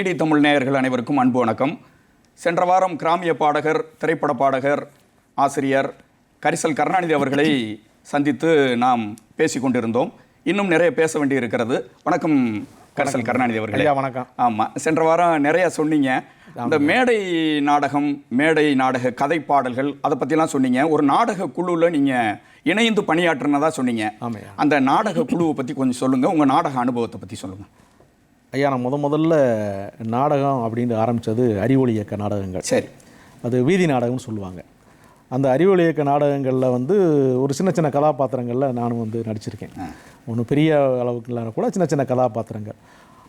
DD Tamil நேயர்கள் அனைவருக்கும் அன்பு வணக்கம். சென்ற வாரம் கிராமிய பாடகர் திரைப்பட பாடகர் ஆசிரியர் கரிசல் கருணாநிதி அவர்களை சந்தித்து நாம் பேசிக் கொண்டிருந்தோம். இன்னும் நிறைய பேச வேண்டி இருக்கிறது. வணக்கம் கரிசல் கருணாநிதி அவர்களே. வணக்கம். ஆமாம் சென்ற வாரம் நிறைய சொன்னீங்க. இந்த மேடை நாடகம் மேடை நாடக கதை பாடல்கள் அதை பற்றிலாம் சொன்னீங்க. ஒரு நாடக குழுவில் நீங்கள் இணைந்து பணியாற்றினதா சொன்னீங்க. அந்த நாடக குழுவை பற்றி கொஞ்சம் சொல்லுங்கள் உங்கள் நாடக அனுபவத்தை பற்றி சொல்லுங்கள் ஐயா நான் முத முதல்ல நாடகம் அப்படின்னு ஆரம்பித்தது அறிவொளி இயக்க நாடகங்கள். சரி. அது வீதி நாடகம்னு சொல்லுவாங்க. அந்த அறிவொளி இயக்க நாடகங்களில் வந்து ஒரு சின்ன சின்ன கதாபாத்திரங்களில் நானும் வந்து நடிச்சிருக்கேன். ஒன்றும் பெரிய அளவுக்கு இல்லைனா கூட சின்ன சின்ன கதாபாத்திரங்கள்.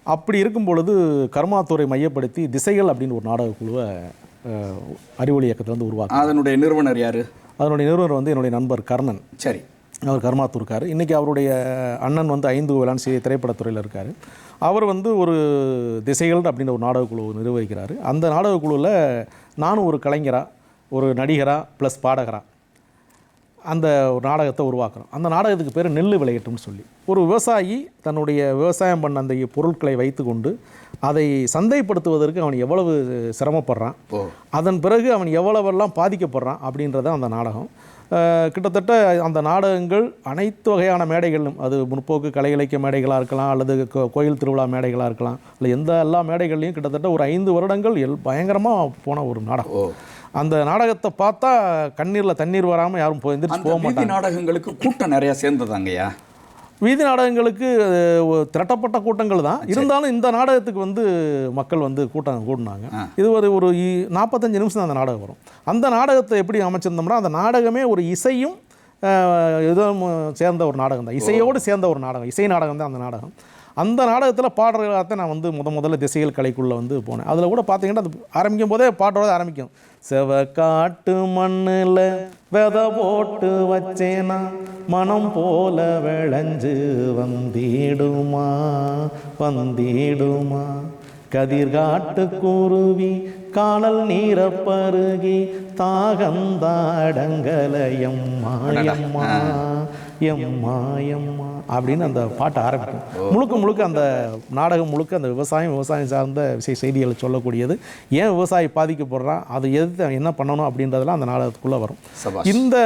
அப்படி இருக்கும் பொழுது கர்மாத்துறை மையப்படுத்தி திசைகள் அப்படின்னு ஒரு நாடக குழுவை அறிவொளி இயக்கத்தில் வந்து உருவாக்கு அதனுடைய நிறுவனர் யாரு? அதனுடைய நிறுவனர் வந்து என்னுடைய நண்பர் கர்ணன். சரி. அவர் கர்மாத்தூர் இருக்கார் இன்றைக்கி அவருடைய அண்ணன் வந்து ஐந்து வேளாண் செய்தி திரைப்படத்துறையில் இருக்கார். அவர் வந்து ஒரு திசைகள் அப்படின்ற ஒரு நாடகக்குழு நிர்வகிக்கிறார். அந்த நாடகக்குழுவில் நானும் ஒரு கலைஞராக ஒரு நடிகராக ப்ளஸ் பாடகராக அந்த ஒரு நாடகத்தை உருவாக்குறோம். அந்த நாடகத்துக்கு பேர் நெல் விளையட்டும்னு சொல்லி. ஒரு விவசாயி தன்னுடைய விவசாயம் பண்ண அந்த பொருட்களை வைத்துக்கொண்டு அதை சந்தைப்படுத்துவதற்கு அவன் எவ்வளவு சிரமப்படுறான் அதன் பிறகு அவன் எவ்வளவெல்லாம் பாதிக்கப்படுறான் அப்படின்றத அந்த நாடகம். கிட்டத்தட்ட அந்த நாடகங்கள் அனைத்து வகையான மேடைகளிலும் அது முற்போக்கு கலை இலக்கிய மேடைகளாக இருக்கலாம் அல்லது கோயில் திருவிழா மேடைகளாக இருக்கலாம் இல்லை எந்த எல்லா மேடைகள்லையும் கிட்டத்தட்ட ஒரு ஐந்து வருடங்கள் எல் பயங்கரமாக போன ஒரு நாடகம். அந்த நாடகத்தை பார்த்தா கண்ணீரில் தண்ணீர் வராமல் யாரும் போய் எந்திரிச்சு போக மாட்டாங்க. நாடகங்களுக்கு கூட்டம் நிறைய சேர்ந்ததாங்கய்யா வீதி நாடகங்களுக்கு திரட்டப்பட்ட கூட்டங்கள் தான். இருந்தாலும் இந்த நாடகத்துக்கு வந்து மக்கள் வந்து கூட்டம் கூடினாங்க. இது ஒரு ஒரு நாற்பத்தஞ்சு நிமிஷம் அந்த நாடகம் வரும். அந்த நாடகத்தை எப்படி அமைச்சிருந்தோம்னா அந்த நாடகமே ஒரு இசையும் இதுவும் சேர்ந்த ஒரு நாடகம் தான். இசையோடு சேர்ந்த ஒரு நாடகம். இசை நாடகம் தான் அந்த நாடகம். அந்த நாடகத்தில் பாடுறதாக நான் வந்து முத முதல்ல திசைகள் கலைக்குள்ளே வந்து போனேன். அதில் கூட பார்த்தீங்கன்னா அது ஆரம்பிக்கும் போதே பாடுறத ஆரம்பிக்கும். செவ காட்டு மண்ணில் விதை போட்டு வச்சேனா மனம் போல விளைஞ்சு வந்திடுமா வந்திடுமா. கதிர்காட்டு குருவி காணல் நீர பருகி தாகந்தாடங்கலயம்மா எம்மா எம்மா எம்மா அப்படின்னு அந்த பாட்டு ஆரம்பிக்கும். முழுக்க முழுக்க அந்த நாடகம் முழுக்க அந்த விவசாயம் விவசாயம் சார்ந்த விஷய செய்திகளை சொல்லக்கூடியது. ஏன் விவசாயி பாதிக்கப்படுறான்? அதை அவன் என்ன பண்ணணும் அப்படின்றதெல்லாம் அந்த நாடகத்துக்குள்ளே வரும். இந்த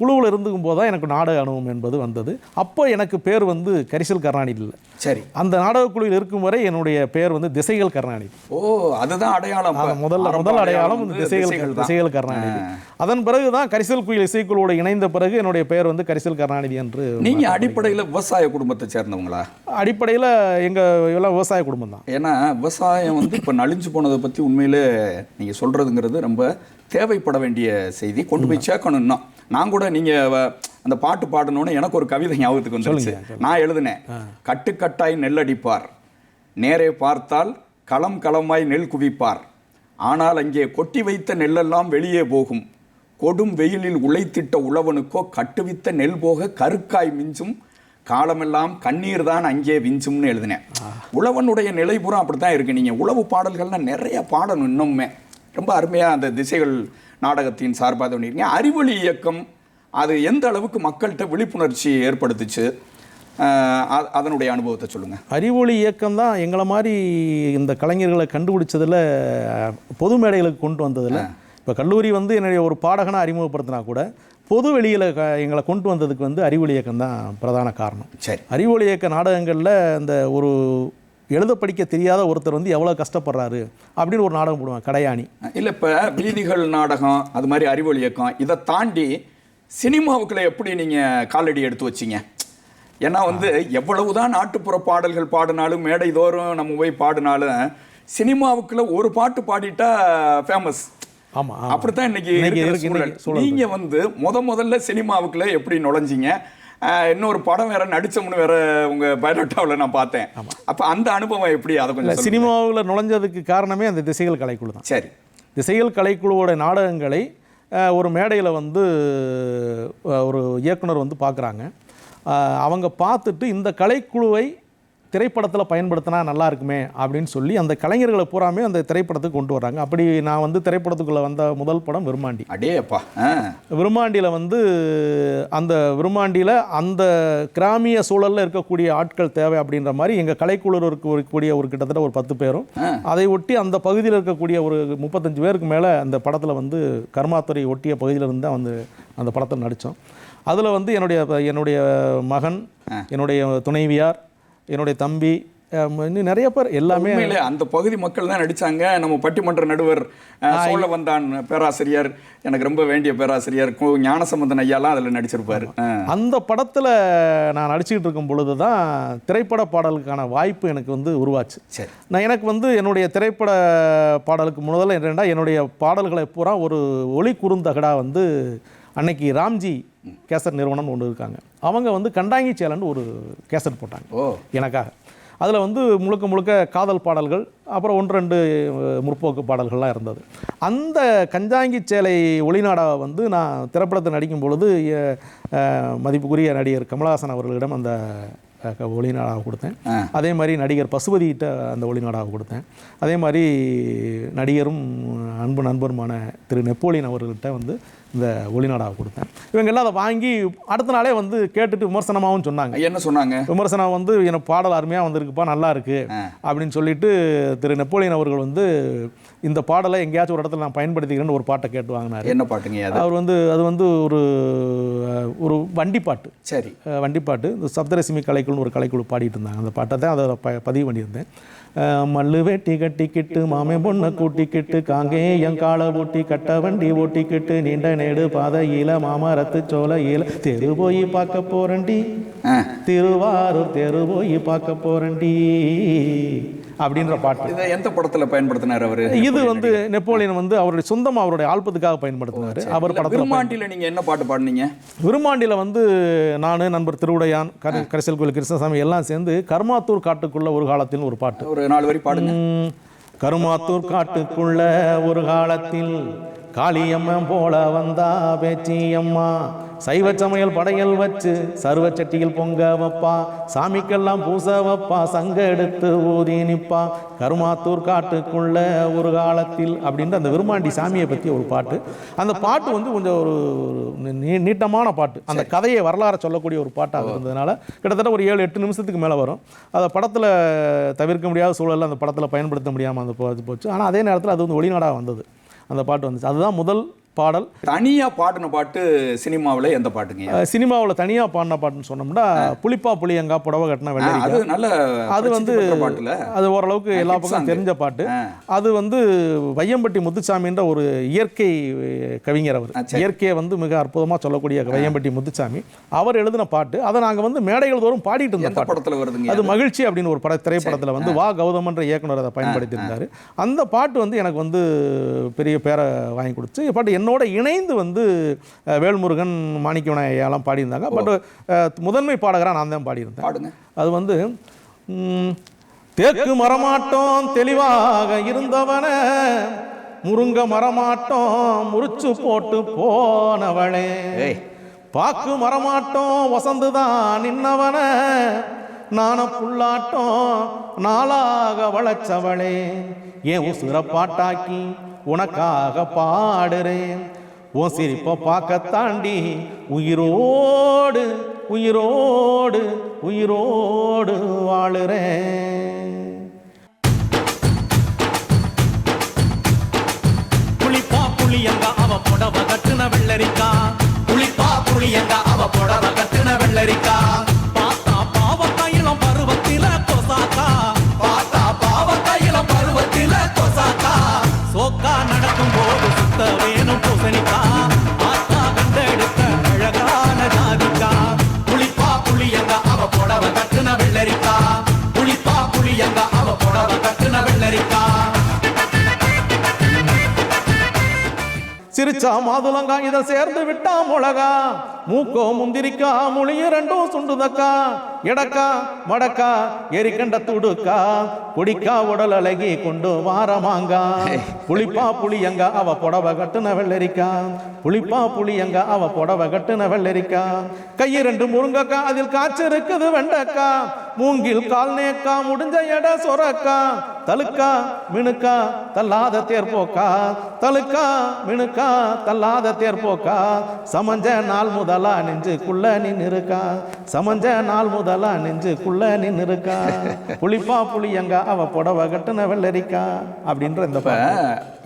குழுவில் இருந்துக்கும் போது தான் எனக்கு நாடக அனுபவம் என்பது வந்தது. அப்போ எனக்கு பேர் வந்து கரிசல் கருணாநிதி இல்லை. சரி. அந்த நாடகக்குழுவில் இருக்கும் வரை என்னுடைய பேர் வந்து திசைகள் கருணாநிதி. ஓ அதுதான் அடையாளம். முதல்ல முதல் அடையாளம் திசைகள் திசைகள் கருணாநிதி. அதன் பிறகு தான் கரிசல் குயில் இசைக்குழுவோட இணைந்த பிறகு என்னுடைய பெயர் வந்து கரிசல் கருணாநிதி என்று நீங்க அடிப்படையில விவசாய குடும்பத்தை சேர்ந்தவங்களா? அடிப்படையில் எங்க எல்லாம் விவசாய குடும்பம் தான். ஏன்னா விவசாயம் வந்து இப்போ நலிஞ்சு போனதை பற்றி உண்மையிலே நீங்கள் சொல்கிறதுங்கிறது ரொம்ப தேவைப்பட வேண்டிய செய்தி. கொண்டு போய் சேர்க்கணும் இன்னும். நான் கூட நீங்கள் அந்த பாட்டு பாடணுன்னு எனக்கு ஒரு கவிதை ஞாபகத்துக்கு வந்துருச்சு. நான் எழுதினேன். கட்டுக்கட்டாய் நெல்லடிப்பார். நேரே பார்த்தால் களம் களமாய் நெல் குவிப்பார். ஆனால் அங்கே கொட்டி வைத்த நெல்லெல்லாம் வெளியே போகும். கொடும் வெயிலில் உழைத்திட்ட உழவனுக்கோ கட்டுவித்த நெல் போக கருக்காய் மிஞ்சும். காலமெல்லாம் கண்ணீர் தான் அங்கே விஞ்சும்னு எழுதினேன். உழவனுடைய நிலைபுறம் அப்படி தான் இருக்கு. நீங்கள் உழவு பாடல்கள்லாம் நிறைய பாடணும் இன்னுமே. ரொம்ப அருமையாக அந்த திசைகள் நாடகத்தின் சார்பாக பண்ணியிருக்கீங்க. அறிவொளி இயக்கம் அது எந்த அளவுக்கு மக்கள்கிட்ட விழிப்புணர்ச்சி ஏற்படுத்துச்சு? அதனுடைய அனுபவத்தை சொல்லுங்கள் அறிவொளி இயக்கம் தான் எங்களை மாதிரி இந்த கலைஞர்களை கண்டுபிடிச்சதுல பொது மேடைகளுக்கு கொண்டு வந்ததில் இப்போ கல்லூரி வந்து என்னுடைய ஒரு பாடகனை அறிமுகப்படுத்தினா கூட பொது வெளியில் க எங்களை கொண்டு வந்ததுக்கு வந்து அறிவொளி இயக்கம் தான் பிரதான காரணம். சரி. அறிவொளி இயக்க நாடகங்களில் இந்த ஒரு எழுத படிக்க தெரியாத ஒருத்தர் வந்து எவ்வளோ கஷ்டப்படுறாரு அப்படின்னு ஒரு நாடகம் போடுவாங்க கடையாணி. இல்லை இப்போ வீதிகள் நாடகம் அது மாதிரி அறிவொளி இயக்கம் இதை தாண்டி சினிமாவுக்குள்ள எப்படி நீங்கள் காலடி எடுத்து வச்சீங்க? ஏன்னா வந்து எவ்வளவுதான் நாட்டுப்புற பாடல்கள் பாடினாலும் மேடை தோறும் நம்ம போய் பாடினாலும் சினிமாவுக்குள்ள ஒரு பாட்டு பாடிட்டா ஃபேமஸ் ஆமாம் அப்படித்தான் இன்னைக்கு இன்னைக்கு இருக்கிற இருக்கு, சூழல். இன்னைக்கு சூழல் நீங்க வந்து முத முதல்ல சினிமாவுக்குள்ள எப்படி நுழைஞ்சீங்க? இன்னொரு படம் வேற நடிச்சோம்னு வேற உங்க பயோடாவில் நான் பார்த்தேன். அப்ப அந்த அனுபவம் எப்படி? அதை கொஞ்சம். சினிமாவில் நுழைஞ்சதுக்கு காரணமே அந்த திசைகள் கலைக்குழு தான். சரி. திசைகள் கலைக்குழுவோட நாடகங்களை ஒரு மேடையில் வந்து ஒரு இயக்குனர் வந்து பார்க்குறாங்க. அவங்க பார்த்துட்டு இந்த கலைக்குழுவை திரைப்படத்தில் பயன்படுத்தினா நல்லா இருக்குமே அப்படின்னு சொல்லி அந்த கலைஞர்களை பூராமே அந்த திரைப்படத்துக்கு கொண்டு வராங்க அப்படி நான் வந்து திரைப்படத்துக்குள்ளே வந்த முதல் படம் விருமாண்டி அடே அப்பா ஆ. விருமாண்டியில் வந்து அந்த விருமாண்டியில் அந்த கிராமிய சூழலில் இருக்கக்கூடிய ஆட்கள் தேவை அப்படின்ற மாதிரி எங்கள் கலைக்குழு இருக்கக்கூடிய ஒரு கிட்டத்தட்ட ஒரு பத்து பேரும் அதை ஒட்டி அந்த பகுதியில் இருக்கக்கூடிய ஒரு முப்பத்தஞ்சு பேருக்கு மேலே அந்த படத்தில் வந்து கர்மாத்துறை ஒட்டிய பகுதியில் இருந்து தான் வந்து அந்த படத்தில் நடித்தோம் அதில் வந்து என்னுடைய என்னுடைய மகன் என்னுடைய துணைவியார் என்னுடைய தம்பி இன்னும் நிறைய பேர் எல்லாமே அந்த பகுதி மக்கள் தான் நடிச்சாங்க. நம்ம பட்டிமன்ற நடுவர் சோழ வந்தான் பேராசிரியர். எனக்கு ரொம்ப வேண்டிய பேராசிரியர். கு ஞானசம்பந்தன் ஐயாலாம் அதில் நடிச்சிருப்பாரு. அந்த படத்தில் நான் நடிச்சுக்கிட்டு இருக்கும் பொழுது தான் திரைப்பட பாடலுக்கான வாய்ப்பு எனக்கு வந்து உருவாச்சு. சரி. நான் எனக்கு வந்து என்னுடைய திரைப்பட பாடலுக்கு முதல்ல என்னென்னா என்னுடைய பாடல்களை பூரா ஒரு ஒளி குறுந்தகடா வந்து அன்னைக்கு ராம்ஜி கேசட் நிறுவனம் ஒன்று இருக்காங்க. அவங்க வந்து கண்டாங்கி சேலன்னு ஒரு கேசட் போட்டாங்க. ஓ. எனக்காக. அதில் வந்து முழுக்க முழுக்க காதல் பாடல்கள் அப்புறம் ஒன்று ரெண்டு முற்போக்கு பாடல்கள்லாம் இருந்தது. அந்த கஞ்சாங்கி சேலை ஒளிநாடாவை வந்து நான் திரைப்படத்தில் நடிக்கும் பொழுது மதிப்புக்குரிய நடிகர் கமலஹாசன் அவர்களிடம் அந்த ஒளிநாடாவை கொடுத்தேன். அதே மாதிரி நடிகர் பசுபதிகிட்ட அந்த ஒளிநாடாவை கொடுத்தேன். அதே மாதிரி நடிகரும் அன்பு நண்பருமான திரு நெப்போலியன் அவர்கள்ட்ட வந்து இந்த ஒளிநாடாவை கொடுத்தேன். இவங்க எல்லாம் அதை வாங்கி அடுத்த நாளே வந்து கேட்டுட்டு விமர்சனமாகவும் சொன்னாங்க. என்ன சொன்னாங்க? விமர்சனம் வந்து எனக்கு பாடல் அருமையாக வந்திருக்குப்பா நல்லா இருக்கு. அப்படின்னு சொல்லிட்டு திரு நெப்போலியன் அவர்கள் வந்து இந்த பாடலை எங்கேயாச்சும் ஒரு இடத்துல நான் பயன்படுத்திக்கிறேன்னு ஒரு பாட்டை கேட்டு வாங்கினார். என்ன பாட்டுங்க அவர் வந்து அது வந்து ஒரு ஒரு வண்டி பாட்டு. சரி. வண்டி பாட்டு. இந்த சப்தரசிமி கலைக்குழுன்னு ஒரு கலைக்குழு பாடிட்டு இருந்தாங்க. அந்த பாட்டை தான் அதை ப பதிவு பண்ணியிருந்தேன். மல்லு வெட்டி கட்டிக்கிட்டு மாமே பொண்ணை கூட்டிக்கிட்டு காங்கே என் காலை ஓட்டி கட்ட வண்டி ஓட்டிக்கிட்டு நீண்ட நேடு பாதையில மாமரத்து சோலையில. தெரு போய் பார்க்க போறண்டி. திருவாரூர் தெரு போய் பார்க்க போறண்டி அப்படின்ற பாட்டு. இதை எந்த படத்துல பயன்படுத்தினார் அவரு? இது வந்து நெப்போலியன் வந்து அவருடைய சொந்தமா அவருடைய ஆல்பத்துக்காக பயன்படுத்தினார். அவர் படத்தில் விருமாண்டில நீங்க என்ன பாட்டு பாடுனீங்க? விருமாண்டியில் வந்து நான் நண்பர் திருவுடையான் கரி கரிசல் கோயில் கிருஷ்ணசாமி எல்லாம் சேர்ந்து கர்மாத்தூர் காட்டுக்குள்ள ஒரு காலத்தில் ஒரு பாட்டு. ஒரு நாலு வரி பாடுங்க. கருமாத்தூர் காட்டுக்குள்ள ஒரு காலத்தில் காளியம்மன் போல வந்தா பேச்சியம்மா. சைவ சமையல் படையல் வச்சு சர்வ சட்டியில் பொங்க வைப்பா. சாமிக்கெல்லாம் பூச வைப்பா. சங்க எடுத்து ஊதி நிப்பா. கருமாத்தூர் காட்டுக்குள்ள ஒரு காலத்தில் அப்படின்ற அந்த விருமாண்டி சாமியை பற்றி ஒரு பாட்டு. அந்த பாட்டு வந்து கொஞ்சம் ஒரு நீட்டமான பாட்டு. அந்த கதையை வரலாறு சொல்லக்கூடிய ஒரு பாட்டாக இருந்ததுனால கிட்டத்தட்ட ஒரு ஏழு எட்டு நிமிஷத்துக்கு மேலே வரும். அதை படத்தில் தவிர்க்க முடியாத சூழலில் அந்த படத்தில் பயன்படுத்த முடியாமல் அந்த போச்சு. ஆனால் அதே நேரத்தில் அது வந்து ஒளிநாடாக வந்தது. அந்த பாட்டு வந்துச்சு. அதுதான் முதல் பாடல். தனியா பாடின பாட்டு சினிமாவுல எந்த பாட்டுங்க? சினிமாவில் தனியாக பாடின பாட்டுன்னு சொன்னோம்னா புளிப்பா புளியங்கா புடவை கட்டின வெள்ளரிக்கா. அது நல்ல அது வந்து பாட்டுல. அது ஓரளவுக்கு எல்லா பக்கம். தெரிஞ்ச பாட்டு. அது வந்து வையம்பட்டி முத்துசாமின்ற ஒரு இயற்கை கவிஞர் அவர். இயற்கையை வந்து மிக அற்புதமாக சொல்லக்கூடிய வையம்பட்டி முத்துசாமி அவர் எழுதின பாட்டு. அதை நாங்கள் வந்து மேடைகள் தோறும் பாடிட்டு இருந்த எந்த பாட்டு. படத்துல வருதுங்க அது மகிழ்ச்சி அப்படின்னு ஒரு பட திரைப்படத்தில் வந்து வா கௌதமன்ற இயக்குனர் அதை பயன்படுத்தியிருந்தாரு. அந்த பாட்டு வந்து எனக்கு வந்து பெரிய பேரை வாங்கி கொடுத்து பாட்டு என்னோட இணைந்து வந்து வேல்முருகன் ஐயாலாம் பாடியிருந்தாங்க. பட் முதன்மை பாடகராக நான் தான் பாடியிருந்தேன். அது வந்து தேக்கு மரமாட்டோம் தெளிவாக இருந்தவன முருங்க மரமாட்டோம் முறிச்சு போட்டு போனவளே. பாக்கு மரமாட்டோம் வசந்துதான் நின்னவன நாண புல்லாட்டம் நாளாக வளச்சவளே. ஏன் உசுர பாட்டாக்கி உனக்காக பாடுறேன் உன் சிரிப்பை பார்க்க தாண்டி உயிரோடு உயிரோடு உயிரோடு வாழுறேன் அமெரிக்கா. சிரிச்சா மாதுளங்கா இதை சேர்ந்து விட்டா முழகா. மூக்கோ முந்திரிக்கா முழிய ரெண்டும் சுண்டுதக்கா. எடக்கா மடக்கா எரிக்கண்ட துடுக்கா குடிக்கா உடல் அழகி கொண்டு வாரமாங்கா புளிப்பா புளியங்க அவ புடவ கட்டுன வெள்ளரிக்கா. புளிப்பா புளியங்க அவ புடவ கட்டுன வெள்ளரிக்கா. கை ரெண்டு முருங்கக்கா அதில் காய்ச்சல் இருக்குது வெண்டக்கா. மூங்கில் கால் நேக்கா முடிஞ்ச எட சொரக்கா. தலுக்கா மினுக்கா தள்ளாத தேர்போக்கா. தலுக்கா மினுக்கா தள்ளாத தேர்போக்கா. சமஞ்ச நாள் முதலா நெஞ்சுக்குள்ள நின்று இருக்கா சமஞ்ச நாள் முதல் நெஞ்சுக்குள்ள நின்னு இருக்கா புளிப்பா புளியங்க அவ புடவ கட்டுன வெள்ளரிக்கா? அப்படின்ற இந்த.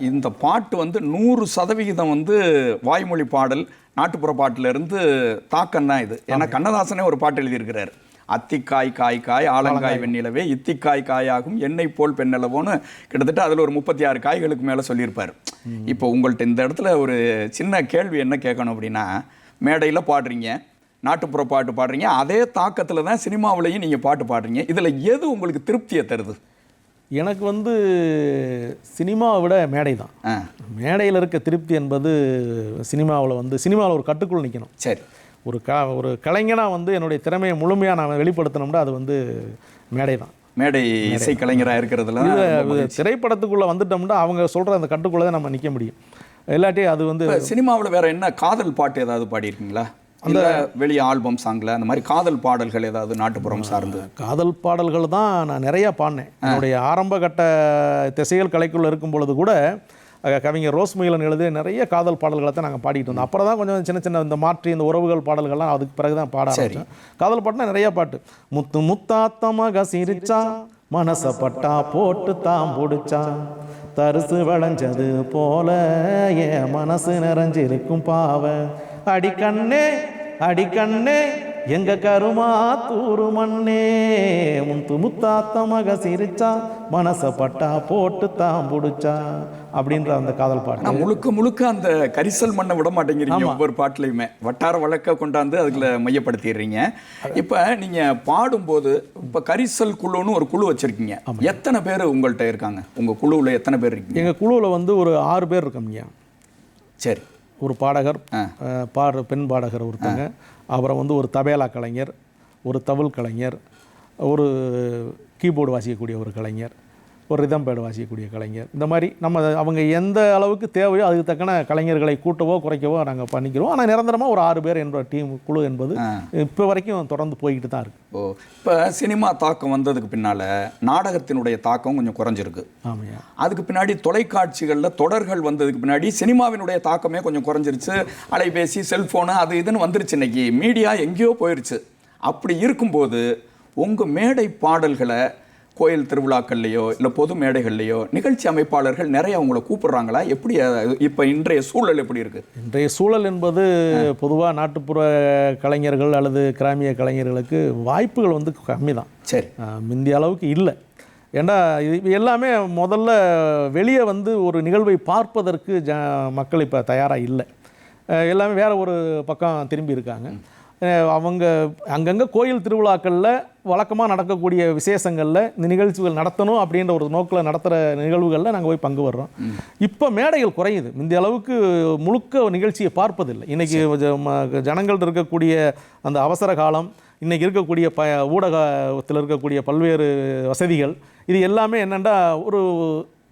இந்த பாட்டு வந்து நூறு சதவிகிதம் வந்து வாய்மொழி பாடல் நாட்டுப்புற பாட்டுல இருந்து தாக்கம் தான் இது. ஏன்னா கண்ணதாசனே ஒரு பாட்டு எழுதியிருக்கிறார். அத்திக்காய் காய் காய் ஆலங்காய் வெண்ணிலவே இத்திக்காய் காயாகும் எண்ணெய் போல் பெண்ணளவோன்னு கிட்டத்தட்ட அதில் ஒரு முப்பத்தி ஆறு காய்களுக்கு மேலே சொல்லியிருப்பார். இப்போ உங்கள்ட்ட இந்த இடத்துல ஒரு சின்ன கேள்வி என்ன கேட்கணும் அப்படின்னா மேடையில் பாடுறீங்க நாட்டுப்புற பாட்டு பாடுறீங்க. அதே தாக்கத்தில் தான் சினிமாவிலையும் நீங்கள் பாட்டு பாடுறீங்க. இதில் எது உங்களுக்கு திருப்தியை தருது? எனக்கு வந்து சினிமாவை விட மேடை தான். மேடையில் இருக்க திருப்தி என்பது சினிமாவில் வந்து சினிமாவில் ஒரு கட்டுக்குள் நிற்கணும் சரி. ஒரு க ஒரு கலைஞனாக வந்து என்னுடைய திறமையை முழுமையாக நான் வெளிப்படுத்தணும்னா அது வந்து மேடை தான். மேடை இசை கலைஞராக இருக்கிறதுல. திரைப்படத்துக்குள்ளே வந்துட்டோம்னா அவங்க சொல்கிற அந்த கட்டுக்குள்ளே தான் நம்ம நிற்க முடியும். இல்லாட்டி அது வந்து சினிமாவுல வேற என்ன காதல் பாட்டு ஏதாவது பாடியிருக்கீங்களா? அந்த வெளிய ஆல்பம் சாங்ல அந்த மாதிரி காதல் பாடல்கள் ஏதாவது நாட்டுப்புறம் சார்ந்து? காதல் பாடல்கள் தான் நான் நிறையா பாடினேன். என்னுடைய ஆரம்ப கட்ட திசைகள் கலைக்குள்ளே இருக்கும் பொழுது கூட கவிஞர் ரோஸ்மயிலன் எழுதிய நிறைய காதல் பாடல்களை தான் நாங்கள் பாடிட்டு இருந்தோம். அப்புறம் தான் கொஞ்சம் சின்ன சின்ன இந்த மாற்றி இந்த உறவுகள் பாடல்கள்லாம் அதுக்கு பிறகு தான் பாட. ஆரம்பிச்சேன். காதல் பாட்டுனா நிறைய பாட்டு. முத்து முத்தாத்தமாக சிரிச்சா மனச பட்டா போட்டு தான் பிடிச்சா. தரிசு விளைஞ்சது போல என் மனசு நிறைஞ்சிருக்கும் பாவ. அடிக்கண்ணே அடிக்கண்ணே எங்க கருமா தூரு மண்ணே. முத்து முத்தாத்த மக சிரிச்சா மனச பட்டா போட்டு தான் புடிச்சா அப்படின்ற அந்த காதல் பாட்டு. முழுக்க முழுக்க அந்த கரிசல் மண்ணை விட மாட்டேங்கிறீங்க ஒவ்வொரு பாட்டுலையுமே. வட்டார வழக்க கொண்டாந்து அதுல மையப்படுத்திடுறீங்க. இப்ப நீங்க பாடும்போது இப்ப கரிசல் குழுன்னு ஒரு குழு வச்சிருக்கீங்க. எத்தனை பேர் உங்கள்ட்ட இருக்காங்க? உங்க குழுவுல எத்தனை பேர் இருக்கீங்க? எங்க குழுவில் வந்து ஒரு ஆறு பேர் இருக்கோம்யா சரி. ஒரு பாடகர் பாடு பெண் பாடகர் ஒருத்தங்க. அப்புறம் வந்து ஒரு தபேலா கலைஞர் ஒரு தவில் கலைஞர் ஒரு கீபோர்டு வாசிக்கக்கூடிய ஒரு கலைஞர். ஒரு ரிதம் பேடு வாசிக்கக்கூடிய கலைஞர். இந்த மாதிரி நம்ம அவங்க எந்த அளவுக்கு தேவையோ அதுக்கு தக்கன கலைஞர்களை கூட்டவோ குறைக்கவோ நாங்கள் பண்ணிக்கிறோம். ஆனால் நிரந்தரமாக ஒரு ஆறு பேர் என்ற டீம் குழு என்பது இப்போ வரைக்கும் தொடர்ந்து போய்கிட்டு தான் இருக்குது ஓ இப்ப சினிமா தாக்கம் வந்ததுக்கு பின்னால நாடகத்தினுடைய தாக்கம் கொஞ்சம் குறைஞ்சிருக்கு. ஆமையா அதுக்கு பின்னாடி தொலைக்காட்சிகளில் தொடர்கள் வந்ததுக்கு பின்னாடி சினிமாவினுடைய தாக்கமே கொஞ்சம் குறைஞ்சிருச்சு. அலைபேசி செல்ஃபோனு அது இதுன்னு வந்துருச்சு இன்னைக்கு. மீடியா எங்கேயோ போயிருச்சு. அப்படி இருக்கும்போது உங்கள் மேடை பாடல்களை கோயில் திருவிழாக்கள்லையோ இல்லை பொது மேடைகள்லையோ நிகழ்ச்சி அமைப்பாளர்கள் நிறைய உங்களை கூப்பிடுறாங்களா? எப்படி இப்போ இன்றைய சூழல் எப்படி இருக்கு? இன்றைய சூழல் என்பது பொதுவாக நாட்டுப்புற கலைஞர்கள் அல்லது கிராமிய கலைஞர்களுக்கு வாய்ப்புகள் வந்து கம்மி தான் சரி முந்திய அளவுக்கு இல்லை. ஏண்டா இது எல்லாமே முதல்ல வெளியே வந்து ஒரு நிகழ்வை பார்ப்பதற்கு ஜ மக்கள் இப்போ தயாராக இல்லை. எல்லாமே வேற ஒரு பக்கம் திரும்பி இருக்காங்க. அவங்க அங்கங்கே கோயில் திருவிழாக்களில் வழக்கமாக நடக்கக்கூடிய விசேஷங்களில் இந்த நிகழ்ச்சிகள் நடத்தணும் அப்படின்ற ஒரு நோக்கில் நடத்துகிற நிகழ்வுகளில் நாங்கள் போய் பங்கு வர்றோம். இப்போ மேடைகள் குறையுது. முந்தைய அளவுக்கு முழுக்க நிகழ்ச்சியை பார்ப்பதில்லை. இன்னைக்கு ஜ- ம- ஜனங்கள்ட்ட இருக்கக்கூடிய அந்த அவசர காலம் இன்னைக்கு இருக்கக்கூடிய ப ஊடகத்தில் இருக்கக்கூடிய பல்வேறு வசதிகள் இது எல்லாமே என்னென்னா ஒரு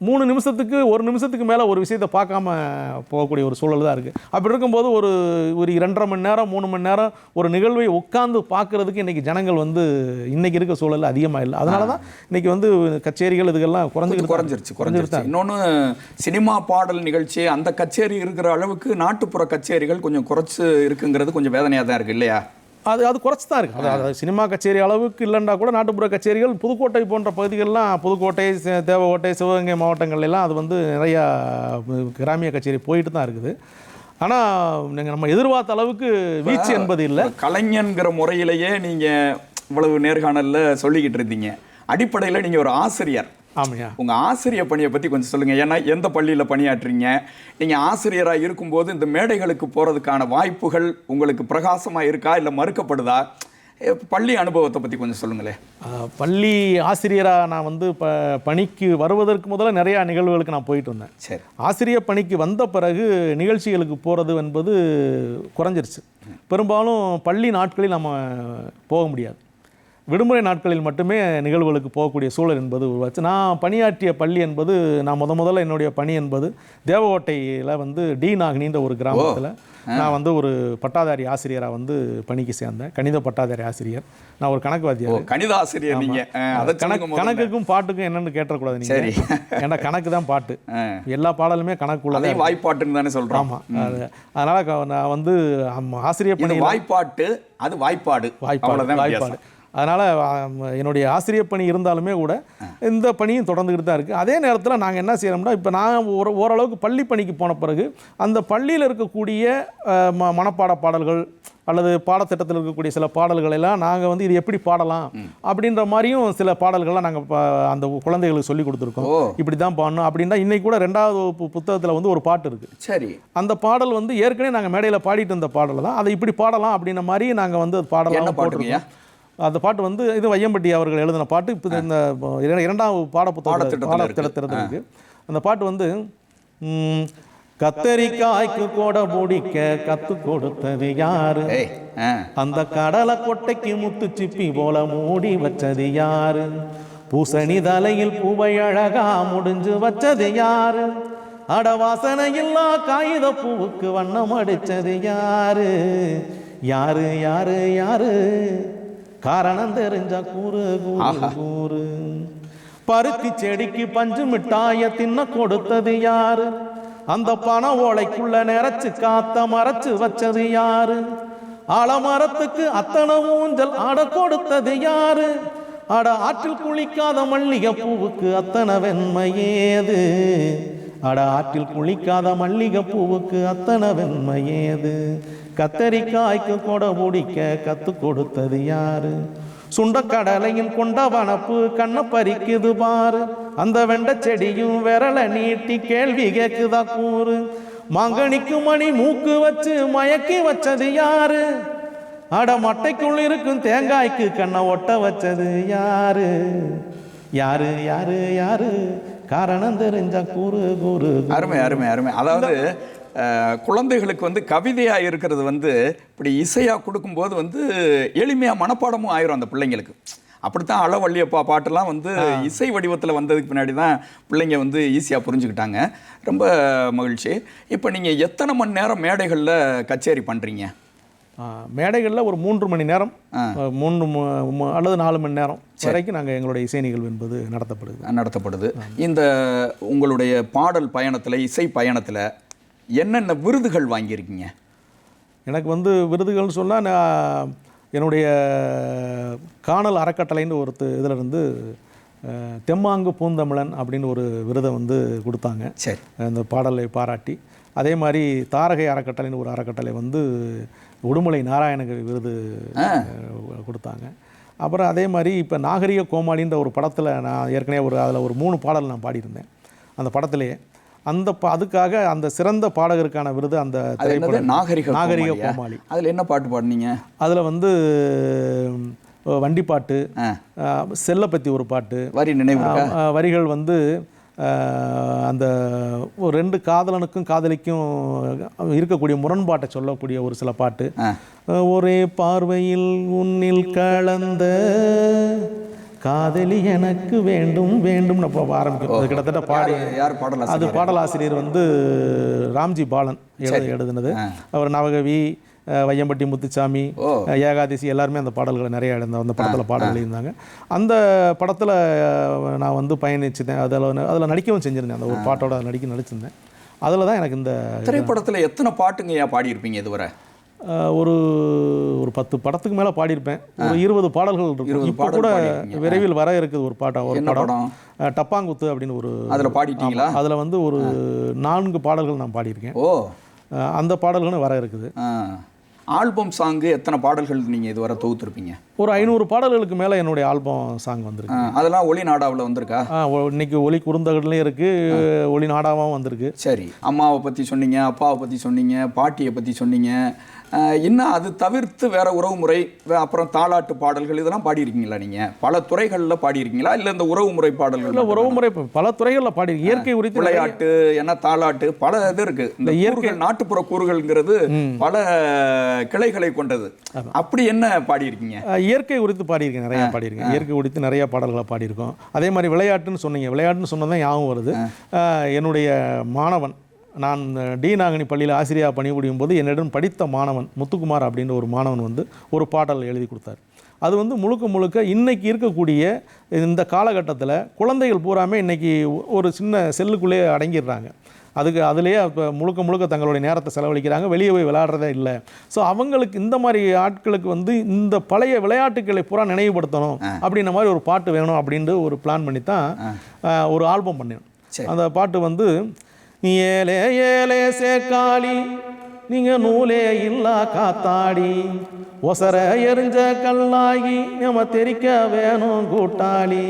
மூணு நிமிஷத்துக்கு ஒரு நிமிஷத்துக்கு மேலே ஒரு விஷயத்தை பார்க்காம போகக்கூடிய ஒரு சூழல் தான் இருக்குது அப்படி இருக்கும்போது ஒரு ஒரு இரண்டரை மணி நேரம் மூணு மணி நேரம் ஒரு நிகழ்வை உட்காந்து பார்க்கறதுக்கு இன்றைக்கி ஜனங்கள் வந்து இன்றைக்கி இருக்க சூழல் அதிகமாக இல்லை. அதனால தான் இன்றைக்கி வந்து கச்சேரிகள் இதுக்கெல்லாம் குறைஞ்சிக்கிட்டு குறைஞ்சிருச்சு குறைஞ்சிருச்சு. இன்னொன்று சினிமா பாடல் நிகழ்ச்சி அந்த கச்சேரி இருக்கிற அளவுக்கு நாட்டுப்புற கச்சேரிகள் கொஞ்சம் குறைச்சு இருக்குங்கிறது கொஞ்சம் வேதனையாக தான் இருக்கு இல்லையா? அது அது குறைச்சி தான் இருக்குது அது சினிமா கச்சேரி அளவுக்கு இல்லைன்னா கூட நாட்டுப்புற கச்சேரிகள் புதுக்கோட்டை போன்ற பகுதிகள்லாம் புதுக்கோட்டை தேவக்கோட்டை சிவகங்கை மாவட்டங்கள்ல எல்லாம் அது வந்து நிறையா கிராமிய கச்சேரி போயிட்டு தான் இருக்குது. ஆனால் நீங்கள் நம்ம எதிர்பார்த்த அளவுக்கு வீச்சு என்பது இல்லை. கலைஞன்கிற முறையிலேயே நீங்க இவ்வளவு நேர்காணல்ல சொல்லிக்கிட்டு இருந்தீங்க. அடிப்படையில நீங்க ஒரு ஆசிரியர். ஆமையா உங்க ஆசிரியர் பணியை பத்தி கொஞ்சம் சொல்லுங்க. ஏன்னா எந்த பள்ளியில பணியாற்றுறீங்க நீங்க ஆசிரியரா இருக்கும்போது இந்த மேடைகளுக்கு போறதுக்கான வாய்ப்புகள் உங்களுக்கு பிரகாசமா இருக்கா? இல்ல மறுக்கப்படுதா? பள்ளி அனுபவத்தை பற்றி கொஞ்சம் சொல்லுங்களேன். பள்ளி ஆசிரியராக நான் வந்து ப பணிக்கு வருவதற்கு முதல்ல நிறையா நிகழ்வுகளுக்கு நான் போயிட்டு இருந்தேன் சரி. ஆசிரியர் பணிக்கு வந்த பிறகு நிகழ்ச்சிகளுக்கு போகிறது என்பது குறைஞ்சிருச்சு. பெரும்பாலும் பள்ளி நாட்களில் நம்ம போக முடியாது. விடுமுறை நாட்களில் மட்டுமே நிகழ்வுகளுக்கு போகக்கூடிய சூழல் என்பது உருவாச்சு. நான் பணியாற்றிய பள்ளி என்பது நான் முத முதல்ல என்னுடைய பணி என்பது தேவகோட்டையில் வந்து டி நாகினின்ற ஒரு கிராமத்தில் நான் வந்து ஒரு பட்டாதாரி ஆசிரியராக வந்து பணிக்கு சேர்ந்தேன். கணித பட்டாதாரி ஆசிரியர். நான் ஒரு கணக்கு ஓ வாத்தியார் கணித ஆசிரியர் நீங்க. ஆ, அதை கணக்கு. கணக்குக்கும் பாட்டுக்கும் என்னன்னு கேட்டக்கூடாது நீங்க. சரி. ஏன்னா கணக்கு தான் பாட்டு. எல்லா பாடலுமே கணக்குள்ளதான் அதையும் வாய்ப்பாட்டுன்னு தானே சொல்றோம். ஆமாம் அது அதனால் நான் வந்து ஆசிரியர் பணியில் வாய்ப்பாட்டு அது வாய்ப்பாடு. வாய்ப்பாடு வாய்ப்பாடு. அதனால் என்னுடைய ஆசிரியர் பணி இருந்தாலுமே கூட இந்த பணியும் தொடர்ந்துக்கிட்டு தான் இருக்குது அதே நேரத்தில் நாங்கள் என்ன செய்யறோம்னா இப்போ நான் ஒரு ஓரளவுக்கு பள்ளி பணிக்கு போன பிறகு அந்த பள்ளியில் இருக்கக்கூடிய ம மனப்பாட பாடல்கள் அல்லது பாடத்திட்டத்தில் இருக்கக்கூடிய சில பாடல்கள் எல்லாம் நாங்கள் வந்து இது எப்படி பாடலாம் அப்படின்ற மாதிரியும் சில பாடல்கள்லாம் நாங்கள் அந்த குழந்தைகளுக்கு சொல்லி கொடுத்துருக்கோம். இப்படி தான் பாடணும் அப்படின்னா இன்னைக்கு கூட ரெண்டாவது புத்தகத்தில் வந்து ஒரு பாட்டு இருக்குது சரி. அந்த பாடல் வந்து ஏற்கனவே நாங்கள் மேடையில் பாடிட்டு இருந்த பாடல் தான் அதை இப்படி பாடலாம் அப்படின்ன மாதிரி நாங்கள் வந்து பாடலாம்? போட்டிருக்கோம். அந்த பாட்டு வந்து இது வையம்பட்டி அவர்கள் எழுதின பாட்டு. இப்போ இந்த இர- இரண்டாம் பாடப்புத்தகம் பாடத்திட்டத்துல இருக்கு. அந்த பாட்டு வந்து கத்தரிக்காய்க்கு கூட பிடிக்க கத்து கொடுத்தது யாரு? அந்த கடலை கொட்டைக்கு முத்து சிப்பி போல மூடி வச்சது யாரு? பூசணி தலையில் பூவை அழகா முடிஞ்சு வச்சது யாரு? அட வாசனை இல்லா காகித பூவுக்கு வண்ணம் அடிச்சது யாரு? யாரு யாரு யாரு? காரணம் தெரிஞ்சா கூறு கூறு கூறு. பருத்தி செடிக்கு பஞ்சு மிட்டாய தின்ன கொடுத்தது யாரு? அந்த பண ஓலைக்குள்ள நிறைச்சு காத்த மறைச்சு வச்சது யாரு? ஆலமரத்துக்கு அத்தனை ஊஞ்சல் ஆட கொடுத்தது யாரு? அட ஆற்றில் குளிக்காத மல்லிகை பூவுக்கு அத்தனை வெண்மையேது அட ஆற்றில் குளிக்காத மல்லிகை பூவுக்கு அத்தனை வெண்மையேது கத்தரிக்காய்க்கு கொடை பிடிக்க கத்து கொடுத்தது யாரு? சுண்டக்கடலையும் கொண்ட வனப்பு கண்ணை பறிக்குது பாரு. அந்த வெண்ட செடியும் விரல நீட்டி கேள்வி கேக்குதா கூறு. மாங்கனிக்கு மணி மூக்கு வச்சு மயக்கி வச்சது யாரு? அட மட்டைக்குள் இருக்கும் தேங்காய்க்கு கண்ணை ஒட்ட வச்சது யாரு? யாரு யாரு யாரு? காரணம் தெரிஞ்சா கூறு கூறு அருமை அருமை அருமை. அதாவது குழந்தைகளுக்கு வந்து கவிதையா இருக்கிறது வந்து இப்படி இசையா கொடுக்கும்போது வந்து எளிமையா மனப்பாடமும் ஆயிரும் அந்த பிள்ளைங்களுக்கு. அப்படித்தான் அளவள்ளியப்பா பாட்டெல்லாம் வந்து இசை வடிவத்தில் வந்ததுக்கு பின்னாடி தான் பிள்ளைங்க வந்து ஈஸியாக புரிஞ்சுக்கிட்டாங்க. ரொம்ப மகிழ்ச்சி. இப்போ நீங்கள் எத்தனை மணி நேரம் மேடைகளில் கச்சேரி பண்ணுறீங்க மேடைகளில் ஒரு மூன்று மணி நேரம் மூன்று அல்லது நாலு மணி நேரம் வரைக்கும் நாங்கள் எங்களுடைய இசை நிகழ்வு என்பது நடத்தப்படுது. நடத்தப்படுது. இந்த உங்களுடைய பாடல் பயணத்தில் இசை பயணத்தில் என்னென்ன விருதுகள் வாங்கியிருக்கீங்க? எனக்கு வந்து விருதுகள்னு சொன்னால் நான் என்னுடைய காணல் அறக்கட்டளைன்னு ஒரு இதில் இருந்து தெம்மாங்கு பூந்தமிழன் அப்படின்னு ஒரு விருதை வந்து கொடுத்தாங்க. சரி. அந்த பாடலை பாராட்டி அதே மாதிரி தாரகை அறக்கட்டளைன்னு ஒரு அறக்கட்டளை வந்து உடுமலை நாராயணகிரி விருது கொடுத்தாங்க. அப்புறம் அதே மாதிரி இப்போ நாகரிக கோமாளின்ற ஒரு படத்தில் நான் ஏற்கனவே ஒரு அதில் ஒரு மூணு பாடல் நான் பாடியிருந்தேன். அந்த படத்திலேயே அந்த ப அதுக்காக அந்த சிறந்த பாடகருக்கான விருது அந்த திரைப்படம். நாகரிக நாகரிக? கோமாளி. அதுல என்ன பாட்டு பாடுனீங்க? அதில் வந்து வண்டி பாட்டு செல்லை பற்றி ஒரு பாட்டு. வரி நினைவு வரிகள் வந்து அந்த ஒரு ரெண்டு காதலனுக்கும் காதலிக்கும் இருக்கக்கூடிய முரண்பாட்டை சொல்லக்கூடிய ஒரு சில பாட்டு. ஒரே பார்வையில் உன்னில் கலந்த காதலி எனக்கு வேண்டும் வேண்டும் அப்போ ஆரம்பிக்கும். அது கிட்டத்தட்ட பாடி யார் பாடல் அது பாடலாசிரியர் வந்து ராம்ஜி பாலன் எழுத எழுதுனது. அவர் நவகவி வையம்பட்டி முத்துச்சாமி ஏகாதசி எல்லாருமே அந்த பாடல்களை நிறைய எழுந்த அந்த படத்தில் பாடல் எழுதியிருந்தாங்க. அந்த படத்தில் நான் வந்து பயணிச்சிட்டேன். அதில் அதில் நடிக்கவும் செஞ்சுருந்தேன். அந்த ஒரு பாட்டோட நடிக்க நடிச்சிருந்தேன். அதில் தான் எனக்கு இந்த திரைப்படத்துல எத்தனை பாட்டுங்க ஏன் பாடியிருப்பீங்க இதுவரை? ஒரு ஒரு பத்து படத்துக்கு மேலே பாடியிருப்பேன். ஒரு இருபது பாடல்கள் இருக்கும். இப்போ கூட. விரைவில் வர இருக்குது ஒரு பாட்டம் ஒரு படம். டப்பாங்குத்து அப்படின்னு ஒரு அதுல பாடிட்டீங்களா? அதில் வந்து ஒரு நான்கு பாடல்கள் நான் பாடியிருக்கேன். ஓ. அந்த பாடல்களும் வர இருக்குது. ஆல்பம் சாங்கு எத்தனை பாடல்கள் நீங்க இதுவரை தொகுத்துருப்பீங்க? ஒரு ஐநூறு பாடல்களுக்கு மேலே என்னுடைய ஆல்பம் சாங் வந்திருக்கு. அதெல்லாம் ஒளி நாடாவில் வந்திருக்கா? இன்னைக்கு ஒளி குறுந்தகட்லையும் இருக்குது ஒளி நாடாவும் வந்திருக்கு. சரி. அம்மாவை பற்றி சொன்னீங்க அப்பாவை பற்றி சொன்னீங்க பாட்டியை பற்றி சொன்னீங்க இன்னும் அது தவிர்த்து வேற உறவு முறை வே- அப்புறம் தாலாட்டு பாடல்கள் இதெல்லாம் பாடியிருக்கீங்களா நீங்க? பல துறைகளில் பாடியிருக்கீங்களா? இல்லை இந்த உறவு முறை பாடல்கள் இல்லை உறவுமுறை பல துறைகளில் பாடி இயற்கை நிறைய- விளையாட்டு என்ன தாலாட்டு பல இது இருக்கு. இந்த இயற்கை- நாட்டுப்புற கூறுகள்ங்கிறது பல கிளைகளை கொண்டது. அப்படி என்ன பாடியிருக்கீங்க? இயற்கை குறித்து பாடியிருக்கேன் நிறையா பாடியிருக்கேன். இயற்கை குறித்து நிறைய பாடல்களை பாடியிருக்கோம். அதே மாதிரி விளையாட்டுன்னு சொன்னீங்க. விளையாட்டுன்னு சொன்னதான் ஞாபகம் வருது. என்னுடைய மாணவன் நான் டி. நாகனி பள்ளியில் ஆசிரியராக பணிபுரியும் போது என்னிடம் படித்த மாணவன் முத்துக்குமார் அப்படின்ற ஒரு மாணவன் வந்து ஒரு பாடல் எழுதி கொடுத்தார். அது வந்து முழுக்க முழுக்க இன்னைக்கு இருக்கக்கூடிய இந்த காலகட்டத்தில் குழந்தைகள் பூராமே இன்னைக்கு ஒரு சின்ன செல்லுக்குள்ளே அடங்கிடுறாங்க. அதுக்கு அதுலேயே இப்போ முழுக்க முழுக்க தங்களுடைய நேரத்தை செலவழிக்கிறாங்க வெளியே போய் விளையாடுறதே இல்லை. ஸோ அவங்களுக்கு இந்த மாதிரி ஆட்களுக்கு வந்து இந்த பழைய விளையாட்டுகளை பூரா நினைவுபடுத்தணும் அப்படின்ற மாதிரி ஒரு பாட்டு வேணும் அப்படின்ட்டு ஒரு பிளான் பண்ணி தான் ஒரு ஆல்பம் பண்ணேன். அந்த பாட்டு வந்து ஏலே ஏலே சேக்காளி நீங்கள் நூலே இல்லா காத்தாடி. ஒசர எரிஞ்ச கல்லாகி நம்ம தெரிக்க வேணும் கூட்டாளி.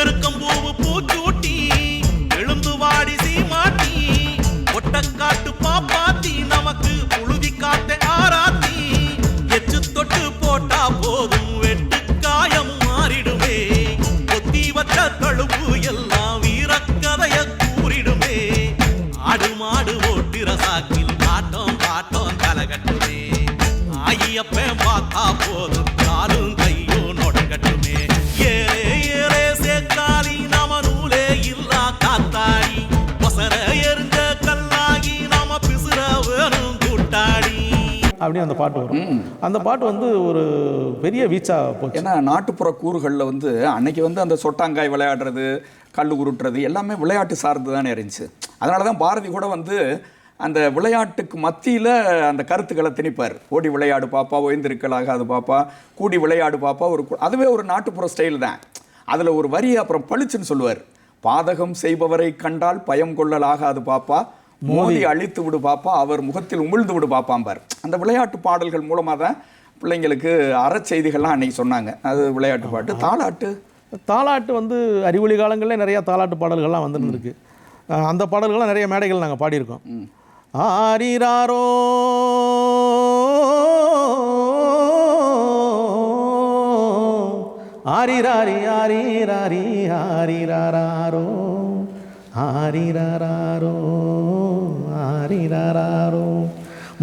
எருக்கம் பூவு பூச்சூட்டி எழுந்து வாடி சீமாட்டி ஒட்டக்காட்டு பார்த்தா போதும் காலும் கையும் நொடங்கட்டுமே. ஏரே ஏரே சேக்காளி நம நூலே இல்லா காத்தாடி. எரிஞ்ச கல்லாகி நாம பிசுற வேணும் கூட்டாடி. அப்படின்னு அந்த பாட்டு வரும். அந்த பாட்டு வந்து ஒரு பெரிய வீச்சா போச்சு. ஏன்னா நாட்டுப்புற கூறுகளில் வந்து அன்னைக்கு வந்து அந்த சொட்டாங்காய் விளையாடுறது கல் உருட்டுறது எல்லாமே விளையாட்டு சார்ந்து தானே இருந்துச்சு. அதனால தான் பாரதி கூட வந்து அந்த விளையாட்டுக்கு மத்தியில் அந்த கருத்துக்களை திணிப்பார். ஓடி விளையாடு பாப்பா ஓய்ந்திருக்கலாகாது பாப்பா கூடி விளையாடு பாப்பா ஒரு அதுவே ஒரு நாட்டுப்புற ஸ்டைல் தான். அதில் ஒரு வரி அப்புறம் பளிச்சுன்னு சொல்லுவார். பாதகம் செய்பவரை கண்டால் பயம் கொள்ளலாகாது பாப்பா. மோதி அழித்து விடு பாப்பா அவர் முகத்தில் உமிழ்ந்து விடு பாப்பாம்பார். அந்த விளையாட்டு பாடல்கள் மூலமாக தான் பிள்ளைங்களுக்கு அறச்செய்திகள்லாம் அன்னைக்கு சொன்னாங்க. அது விளையாட்டு பாட்டு. தாலாட்டு தாலாட்டு வந்து அறிவொளி காலங்களில் நிறைய தாலாட்டு பாடல்கள்லாம் வந்துருந்துருக்கு. அந்த பாடல்கள்லாம் நிறைய மேடைகள் நாங்கள் பாடியிருக்கோம். ஆரிராரோ. ஆரிராரி ஆரிராரி ஆரிராரோ. ஆரிராரோ ஆரிராரோ.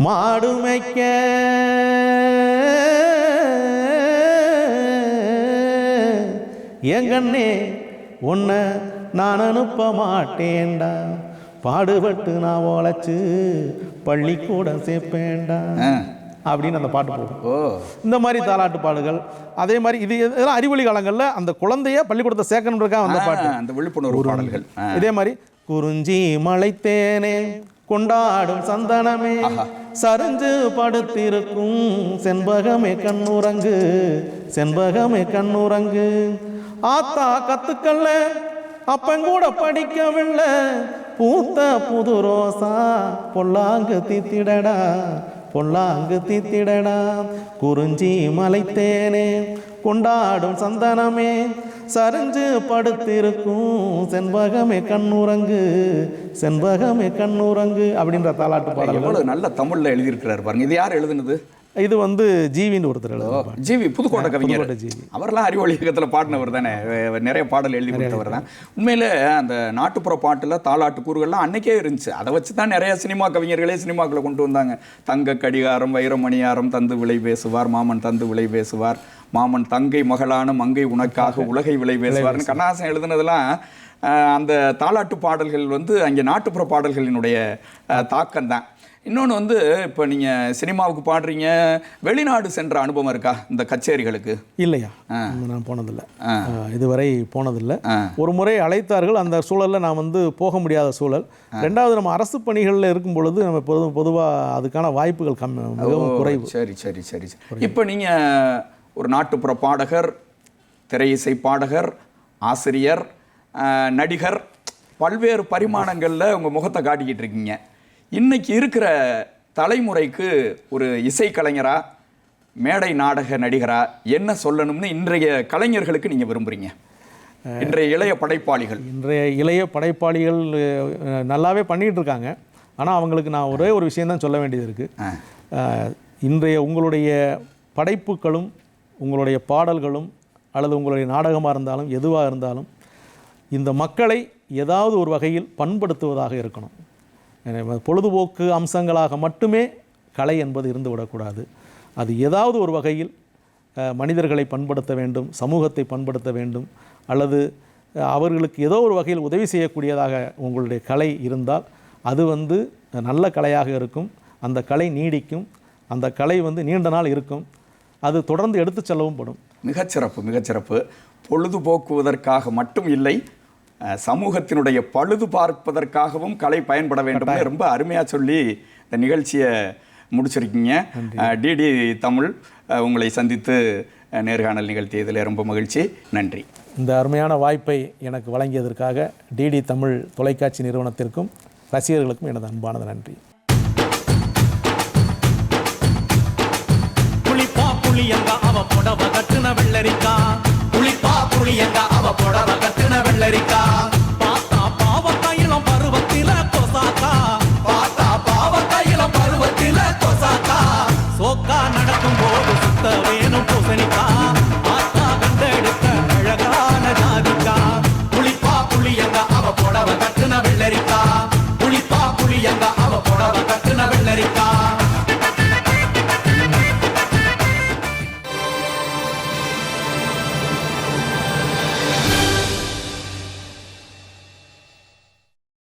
மாடுமைக்க எங்கண்ணே உன்னை நான் அனுப்ப மாட்டேன்டா. பாடுபட்டு நான் உழைச்சு பள்ளிக்கூடம் சேர்ப்பேன்டா. ஆ. அப்படின்னு அந்த பாட்டு போகும். ஓ. இந்த மாதிரி தாலாட்டு பாடுகள் அதே மாதிரி இது இதெல்லாம் அறிவொளி காலங்களில் அந்த குழந்தைய பள்ளிக்கூடத்தை சேர்க்கணுன்றக்காக அந்த பாட்டு. அந்த விழிப்புணர்வு பாடல்கள். இதே மாதிரி குறிஞ்சி மலைத்தேனே கொண்டாடும் சந்தனமே சரிஞ்சு படுத்திருக்கும் செண்பகமே கண்ணுறங்கு செண்பகமே கண்ணுறங்கு. ஆத்தா கத்துக்கல்ல அப்பங்கூட படிக்கவில்லை பூத்த புது ரோசா பொல்லாங்கு தீத்திடடா பொல்லாங்கு தீத்திடடா. குறிஞ்சி மலைத்தேனே கொண்டாடும் சந்தனமே சரிஞ்சு படுத்திருக்கும் செண்பகமே கண்ணுறங்கு செண்பகமே கண்ணுறங்கு அப்படின்ற தாலாட்டு எவ்வளவு நல்ல தமிழ்ல எழுதியிருக்கிறார் பாருங்க. இது யார் எழுதுனது? இது வந்து ஜீவின்னு ஒருத்தர் பாட்டு. ஜிவி புதுக்கோட்டை கவிஞர். ஜீவி. அவரெல்லாம் அறிவொளி இயக்கத்தில் பாடினவர் தானே. நிறைய பாடல் எழுதி கொடுத்தவர் தான். உண்மையிலே அந்த நாட்டுப்புற பாட்டில் தாலாட்டு கூறுகள்லாம் அன்னைக்கே இருந்துச்சு. அதை வச்சு தான் நிறைய சினிமா கவிஞர்களே சினிமாக்களை கொண்டு வந்தாங்க. தங்க கடிகாரம் வைரமணியாரம் தந்து விலை பேசுவார் மாமன் தந்து விலை பேசுவார் மாமன் தங்கை மகளான மங்கை உனக்காக உலகை விலை பேசுவார்னு கண்ணாசன் எழுதுனதெல்லாம் அந்த தாலாட்டு பாடல்கள் வந்து அங்கே நாட்டுப்புற பாடல்களினுடைய தாக்கம் தான் இன்னொன்று வந்து இப்போ நீங்கள் சினிமாவுக்கு பாடுறீங்க வெளிநாடு சென்ற அனுபவம் இருக்கா இந்த கச்சேரிகளுக்கு? இல்லையா? நான் போனதில்லை. இதுவரை போனதில்லை. ஒரு முறை அழைத்தார்கள் அந்த சூழலில் நான் வந்து போக முடியாத சூழல். ரெண்டாவது நம்ம அரசு பணிகளில் இருக்கும் பொழுது நம்ம பொது பொதுவாக அதுக்கான வாய்ப்புகள் கம் மிகவும் குறைவு. சரி சரி சரி சரி. இப்போ நீங்கள் ஒரு நாட்டுப்புற பாடகர் திரை இசை பாடகர் ஆசிரியர் நடிகர் பல்வேறு பரிமாணங்களில் உங்கள் முகத்தை காட்டிக்கிட்டு இருக்கீங்க. இன்னைக்கு இருக்கிற தலைமுறைக்கு ஒரு இசைக்கலைஞரா மேடை நாடக நடிகரா என்ன சொல்லணும்னு இன்றைய கலைஞர்களுக்கு நீங்கள் விரும்புறீங்க? இன்றைய இளைய படைப்பாளிகள். இன்றைய இளைய படைப்பாளிகள் நல்லாவே பண்ணிகிட்டு இருக்காங்க. ஆனால் அவங்களுக்கு நான் ஒரே ஒரு விஷயம் தான் சொல்ல வேண்டியது இருக்குது இன்றைய உங்களுடைய படைப்புகளும் உங்களுடைய பாடல்களும் அல்லது உங்களுடைய நாடகமாக இருந்தாலும் எதுவாக இருந்தாலும் இந்த மக்களை ஏதாவது ஒரு வகையில் பண்படுத்துவதாக இருக்கணும். பொழுதுபோக்கு அம்சங்களாக மட்டுமே கலை என்பது இருந்து விடக்கூடாது. அது ஏதாவது ஒரு வகையில் மனிதர்களை பண்படுத்த வேண்டும் சமூகத்தை பண்படுத்த வேண்டும் அல்லது அவர்களுக்கு ஏதோ ஒரு வகையில் உதவி செய்யக்கூடியதாக உங்களுடைய கலை இருந்தால் அது வந்து நல்ல கலையாக இருக்கும் அந்த கலை நீடிக்கும் அந்த கலை வந்து நீண்ட நாள் இருக்கும் அது தொடர்ந்து எடுத்துச் செல்லவும் படும். மிகச்சிறப்பு மிகச்சிறப்பு. பொழுதுபோக்குவதற்காக மட்டும் இல்லை சமூகத்தினுடைய பழுது பார்ப்பதற்காகவும் கலை பயன்பட வேண்டும் ரொம்ப அருமையா சொல்லி இந்த நிகழ்ச்சியை முடிச்சிருக்கீங்க. டிடி தமிழ் உங்களை சந்தித்து நேர்காணல் நிகழ்த்தியதில் ரொம்ப மகிழ்ச்சி. நன்றி. இந்த அருமையான வாய்ப்பை எனக்கு வழங்கியதற்காக டிடி தமிழ் தொலைக்காட்சி நிறுவனத்திற்கும் ரசிகர்களுக்கும் எனது அன்பானது நன்றி. புளிப்பா புளியங்க அவ புடவ கட்டுன வெள்ளரிக்கா. புளிப்பா புளியங்க அவ புடவ சின்ன வெள்ளரிக்கா. பார்த்தா பாவக்காயிலும் பருவத்தில கொசாக்கா. பார்த்தா பாவக்காயிலும் பருவத்தில கொசாக்கா. சோக்கா நடக்கும் போது சுத்த வேணும் பூசணிக்கா. பார்த்தா கண்டெடுத்த அழகான ஜாதிக்கா. புளிப்பா புளியங்க அவ புடவ கட்டுன வெள்ளரிக்கா. புளிப்பா புளியங்க அவ புடவ கட்டுன வெள்ளரிக்கா.